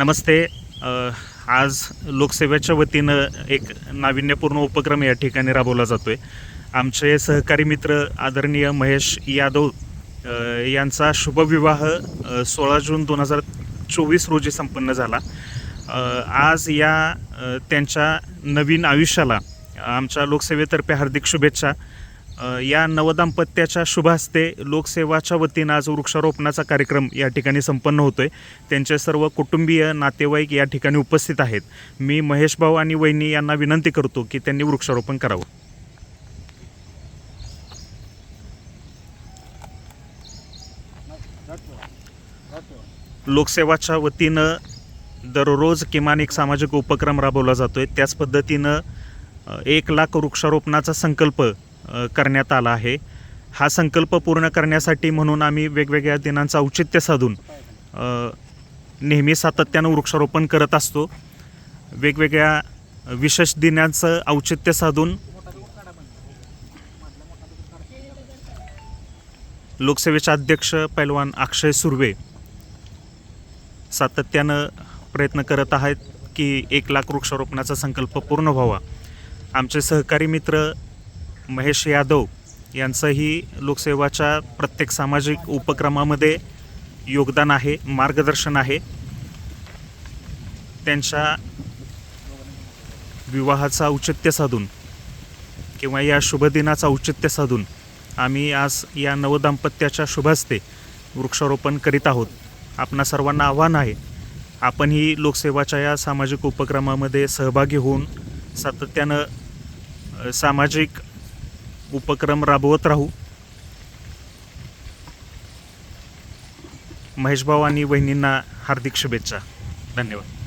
नमस्ते. आज लोकसेवेच्या वतीनं एक नाविन्यपूर्ण उपक्रम या ठिकाणी राबवला जातो आहे आमचे सहकारी मित्र आदरणीय महेश यादव यांचा शुभविवाह सोळा जून दोन हजार चोवीस रोजी संपन्न झाला. आज या त्यांच्या नवीन आयुष्याला आमच्या लोकसेवेतर्फे हार्दिक शुभेच्छा. या नवदाम्पत्याच्या शुभास्ते लोकसेवाच्या वतीनं आज वृक्षारोपणाचा कार्यक्रम या ठिकाणी संपन्न होतोय. त्यांचे सर्व कुटुंबीय नातेवाईक या ठिकाणी उपस्थित आहेत. मी महेश भाऊ आणि वहिनी यांना विनंती करतो की त्यांनी वृक्षारोपण करावं. लोकसेवाच्या वतीनं दररोज किमान एक सामाजिक उपक्रम राबवला जातोय. त्याच पद्धतीनं एक लाख वृक्षारोपणाचा संकल्प करण्यात आला आहे. हा संकल्प पूर्ण करण्यासाठी म्हणून आम्ही वेगवेगळ्या दिनांचं औचित्य साधून नेहमी सातत्यानं वृक्षारोपण करत असतो. वेगवेगळ्या विशेष दिनांचं औचित्य साधून लोकसेवेचे अध्यक्ष पैलवान अक्षय सुर्वे सातत्यानं प्रयत्न करत आहेत की एक लाख वृक्षारोपणाचा संकल्प पूर्ण व्हावा. आमचे सहकारी मित्र महेश यादव यांचंही लोकसेवाच्या प्रत्येक सामाजिक उपक्रमामध्ये योगदान आहे मार्गदर्शन आहे. त्यांच्या विवाहाचा औचित्य साधून किंवा या शुभदिनाचं औचित्य साधून आम्ही आज या नवदाम्पत्याच्या शुभास्ते वृक्षारोपण करीत आहोत. आपणा सर्वांना आव्हान आहे आपणही लोकसेवाच्या या सामाजिक उपक्रमामध्ये सहभागी होऊन सातत्यानं सामाजिक उपक्रम राबवत राहू. महेश भाऊ आणि वहिनींना हार्दिक शुभेच्छा. धन्यवाद.